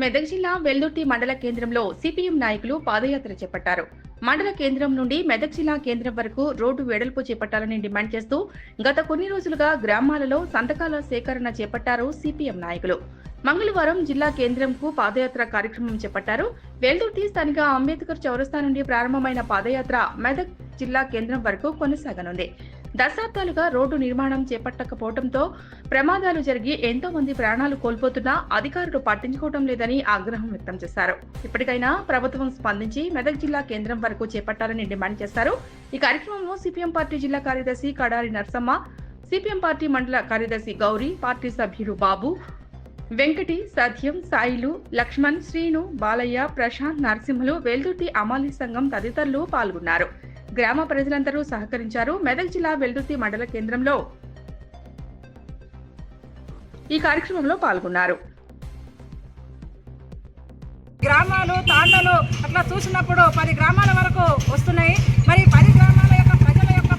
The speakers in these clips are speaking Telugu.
మెదక్ జిల్లా వెల్దుర్తి మండల కేంద్రంలో సిపిఎం నాయకులు పాదయాత్ర చేపట్టారు. మండల కేంద్రం నుండి మెదక్ జిల్లా కేంద్రం వరకు రోడ్డు వెడల్పు చేపట్టాలని డిమాండ్ చేస్తూ గత కొన్ని రోజులుగా గ్రామాలలో సంతకాల సేకరణ చేపట్టారు సిపిఎం నాయకులు. మంగళవారం జిల్లా కేంద్రంకు పాదయాత్ర కార్యక్రమం చేపట్టారు. వెల్దుర్తి స్థానిక అంబేద్కర్ చౌరస్తా నుండి ప్రారంభమైన పాదయాత్ర మెదక్ జిల్లా కేంద్రం వరకు కొనసాగనుంది. దశాబ్దాలుగా రోడ్డు నిర్మాణం చేపట్టకపోవడంతో ప్రమాదాలు జరిగి ఎంతో మంది ప్రాణాలు కోల్పోతున్నా అధికారులు పట్టించుకోవడం లేదని ఆగ్రహం వ్యక్తం చేశారు. ఇప్పటికైనా ప్రభుత్వం స్పందించి మెదక్ జిల్లా కేంద్రం వరకు చేపట్టాలని డిమాండ్ చేశారు. ఈ కార్యక్రమంలో సిపిఎం పార్టీ జిల్లా కార్యదర్శి కడారి నర్సమ్మ సిపిఎం పార్టీ మండల కార్యదర్శి గౌరీ పార్టీ సభ్యులు బాబు వెంకటి సత్యం సాయిలు లక్ష్మణ్ శ్రీను బాలయ్య ప్రశాంత్ నరసింహులు వెల్దుర్తి అమాలి సంఘం తదితరులు పాల్గొన్నారు. గ్రామ ప్రజలందరూ సహకరించారు. మెదక్ జిల్లా వెల్దుర్తి మండల కేంద్రంలో ఈ కార్యక్రమంలో పాల్గొన్నారు. గ్రామాలు తాండలు అట్లా చూసినప్పుడు పది గ్రామాల వరకు వస్తున్నాయి. మరి పది గ్రామాల యొక్క ప్రజల యొక్క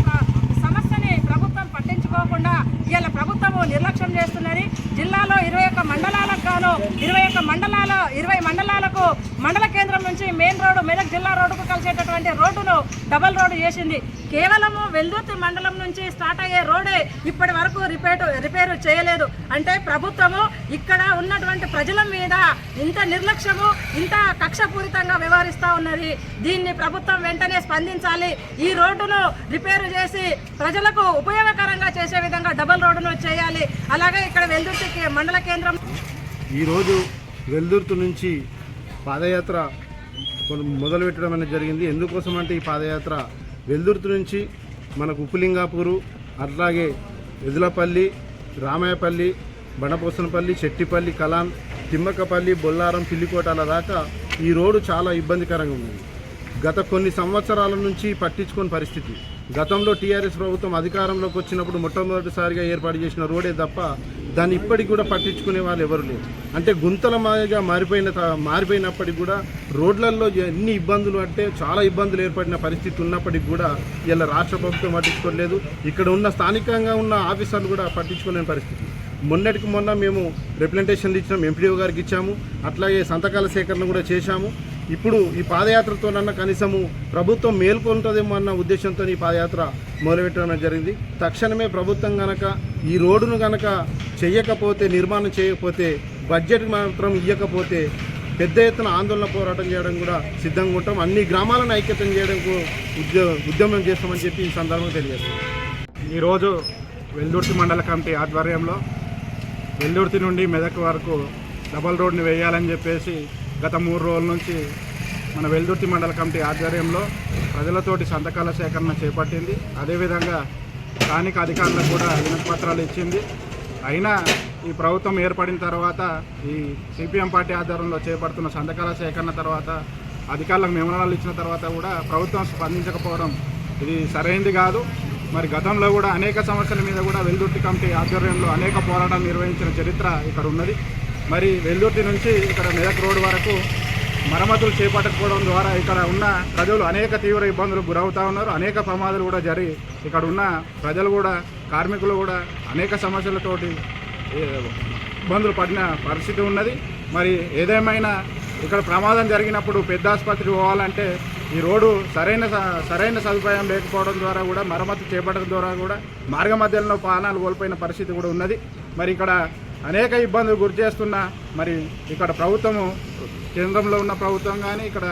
సమస్యని ప్రభుత్వం పట్టించుకోకుండా ఇవాళ ప్రభుత్వము నిర్లక్ష్యం చేస్తున్నది. జిల్లాలో ఇరవై ఒక్క మండలాలకు గాను ఇరవై ఒక్క మండలాల ఇరవై మండలాలకు మండల కేంద్రం నుంచి మెయిన్ రోడ్డు మెదక్ జిల్లా రోడ్డుకు కలిసేటటువంటి రోడ్డును డబల్ రోడ్డు చేసింది. కేవలము వెల్దుర్తి మండలం నుంచి స్టార్ట్ అయ్యే రోడే ఇప్పటి వరకు రిపేర్ రిపేర్ చేయలేదు. అంటే ప్రభుత్వము ఇక్కడ ఉన్నటువంటి ప్రజల మీద ఇంత నిర్లక్ష్యము ఇంత కక్షపూరితంగా వ్యవహరిస్తూ ఉన్నది. దీన్ని ప్రభుత్వం వెంటనే స్పందించాలి. ఈ రోడ్డును రిపేరు చేసి ప్రజలకు ఉపయోగకరంగా చేసే విధంగా డబల్ రోడ్డును చేయాలి. అలాగే ఇక్కడ వెల్దుర్తి మండల కేంద్రం ఈరోజు వెల్దుర్తి నుంచి పాదయాత్ర మొదలు మొదలుపెట్టడం అనేది జరిగింది. ఎందుకోసం అంటే ఈ పాదయాత్ర వెల్దుర్తి నుంచి మనకు ఉప్పులింగాపూరు అట్లాగే ఎదులపల్లి రామాయపల్లి బండపోసనపల్లి చెట్టిపల్లి కలాన్ తిమ్మకపల్లి బొల్లారం పిల్లికోటాల దాకా ఈ రోడ్డు చాలా ఇబ్బందికరంగా ఉంది. గత కొన్ని సంవత్సరాల నుంచి పట్టించుకుని పరిస్థితి. గతంలో టీఆర్ఎస్ ప్రభుత్వం అధికారంలోకి వచ్చినప్పుడు మొట్టమొదటిసారిగా ఏర్పాటు చేసిన రోడే తప్ప దాన్ని ఇప్పటికి కూడా పట్టించుకునే వాళ్ళు ఎవరు లేరు. అంటే గుంతల మాదిరిగా మారిపోయిన త- మారిపోయినప్పటికి కూడా రోడ్లలో ఎన్ని ఇబ్బందులు అంటే చాలా ఇబ్బందులు ఏర్పడిన పరిస్థితి ఉన్నప్పటికి కూడా ఇలా రాష్ట్ర ప్రభుత్వం పట్టించుకోలేదు. ఇక్కడ ఉన్న స్థానికంగా ఉన్న ఆఫీసర్లు కూడా పట్టించుకోలేని పరిస్థితి. మొన్నటికి మొన్న మేము రిప్రజెంటేషన్లు ఇచ్చినాం ఎంపీడీఓ గారికి ఇచ్చాము. అట్లాగే సంతకాల సేకరణ కూడా చేశాము. ఇప్పుడు ఈ పాదయాత్రతోనన్నా కనీసము ప్రభుత్వం మేల్కొంటుందేమో అన్న ఉద్దేశంతో ఈ పాదయాత్ర మొదలుపెట్టడం జరిగింది. తక్షణమే ప్రభుత్వం గనక ఈ రోడ్డును గనక చేయకపోతే నిర్మాణం చేయకపోతే బడ్జెట్ మాత్రం ఇవ్వకపోతే పెద్ద ఎత్తున ఆందోళన పోరాటం చేయడం కూడా సిద్ధంగా ఉంటాం. అన్ని గ్రామాలను ఐక్యతం చేయడం ఉద్యమం చేస్తామని చెప్పి ఈ సందర్భంగా తెలియజేస్తాం ఈరోజు వెల్దుర్తి మండల కమిటీ ఆధ్వర్యంలో వెల్దుర్తి నుండి మెదక్ వరకు డబల్ రోడ్ని వేయాలని చెప్పేసి గత మూడు రోజుల నుంచి మన వెల్దుర్తి మండల కమిటీ ఆధ్వర్యంలో ప్రజలతోటి సంతకాల సేకరణ చేపట్టింది. అదేవిధంగా స్థానిక అధికారులకు కూడా వినతి పత్రాలు ఇచ్చింది. అయినా ఈ ప్రభుత్వం ఏర్పడిన తర్వాత ఈ సిపిఎం పార్టీ ఆధ్వర్యంలో చేపడుతున్న సంతకాల సేకరణ తర్వాత అధికారులకు మెమరాలు ఇచ్చిన తర్వాత కూడా ప్రభుత్వం స్పందించకపోవడం ఇది సరైనది కాదు. మరి గతంలో కూడా అనేక సమస్యల మీద కూడా వెల్దుర్తి కమిటీ ఆధ్వర్యంలో అనేక పోరాటాలు నిర్వహించిన చరిత్ర ఇక్కడ ఉన్నది. మరి వెల్దుర్తి నుంచి ఇక్కడ మెదక్ రోడ్డు వరకు మరమ్మతులు చేపట్టకపోవడం ద్వారా ఇక్కడ ఉన్న ప్రజలు అనేక తీవ్ర ఇబ్బందులు గురవుతూ ఉన్నారు. అనేక ప్రమాదాలు కూడా జరిగి ఇక్కడ ఉన్న ప్రజలు కూడా కార్మికులు కూడా అనేక సమస్యలతోటి ఇబ్బందులు పడిన పరిస్థితి ఉన్నది. మరి ఏదేమైనా ఇక్కడ ప్రమాదం జరిగినప్పుడు పెద్ద ఆసుపత్రికి పోవాలంటే ఈ రోడ్డు సరైన స- సరైన సదుపాయం లేకపోవడం ద్వారా కూడా మరమ్మతు చేపట్టడం ద్వారా కూడా మార్గ మధ్యలో ప్రాణాలు కోల్పోయిన పరిస్థితి కూడా ఉన్నది. మరి ఇక్కడ అనేక ఇబ్బందులు గురి చేస్తున్న మరి ఇక్కడ ప్రభుత్వము కేంద్రంలో ఉన్న ప్రభుత్వం కానీ ఇక్కడ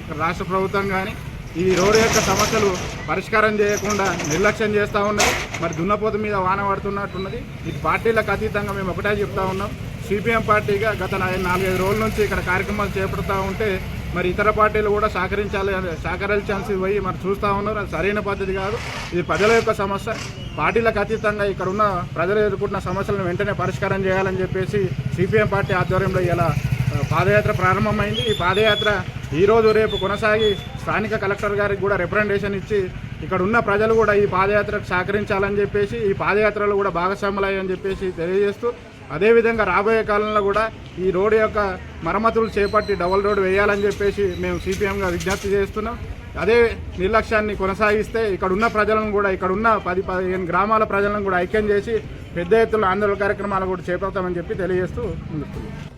ఇక్కడ రాష్ట్ర ప్రభుత్వం కానీ ఈ రోడ్డు యొక్క సమస్యలు పరిష్కారం చేయకుండా నిర్లక్ష్యం చేస్తూ ఉన్నది. మరి దున్నపోత మీద వాన పడుతున్నట్టున్నది. ఇది పార్టీలకు అతీతంగా మేము ఒకటే చెప్తా ఉన్నాం. సిపిఎం పార్టీగా గత నాలుగైదు రోజుల నుంచి ఇక్కడ కార్యక్రమాలు చేపడుతూ ఉంటే మరి ఇతర పార్టీలు కూడా సహకరించాలి సహకరించాల్సి పోయి మరి చూస్తూ ఉన్నారు. అది సరైన పద్ధతి కాదు. ఇది ప్రజల యొక్క సమస్య. పార్టీలకు అతీతంగా ఇక్కడ ఉన్న ప్రజలు ఎదుర్కొంటున్న సమస్యలను వెంటనే పరిష్కారం చేయాలని చెప్పేసి సిపిఎం పార్టీ ఆధ్వర్యంలో ఇలా పాదయాత్ర ప్రారంభమైంది. ఈ పాదయాత్ర ఈరోజు రేపు కొనసాగి స్థానిక కలెక్టర్ గారికి కూడా రిప్రజెంటేషన్ ఇచ్చి ఇక్కడ ఉన్న ప్రజలు కూడా ఈ పాదయాత్రకు సహకరించాలని చెప్పేసి ఈ పాదయాత్రలో కూడా భాగస్వాములయ్యని చెప్పేసి తెలియజేస్తూ అదేవిధంగా రాబోయే కాలంలో కూడా ఈ రోడ్డు యొక్క మరమ్మతులు చేపట్టి డబల్ రోడ్డు వేయాలని చెప్పేసి మేము సిపిఎంగా విజ్ఞప్తి చేస్తున్నాం. అదే నిర్లక్ష్యాన్ని కొనసాగిస్తే ఇక్కడ ఉన్న ప్రజలను కూడా ఇక్కడ ఉన్న పది పదిహేను గ్రామాల ప్రజలను కూడా ఐక్యం చేసి పెద్ద ఎత్తున ఆందోళన కార్యక్రమాలు కూడా చేపడతామని చెప్పి తెలియజేస్తూ ముందుకు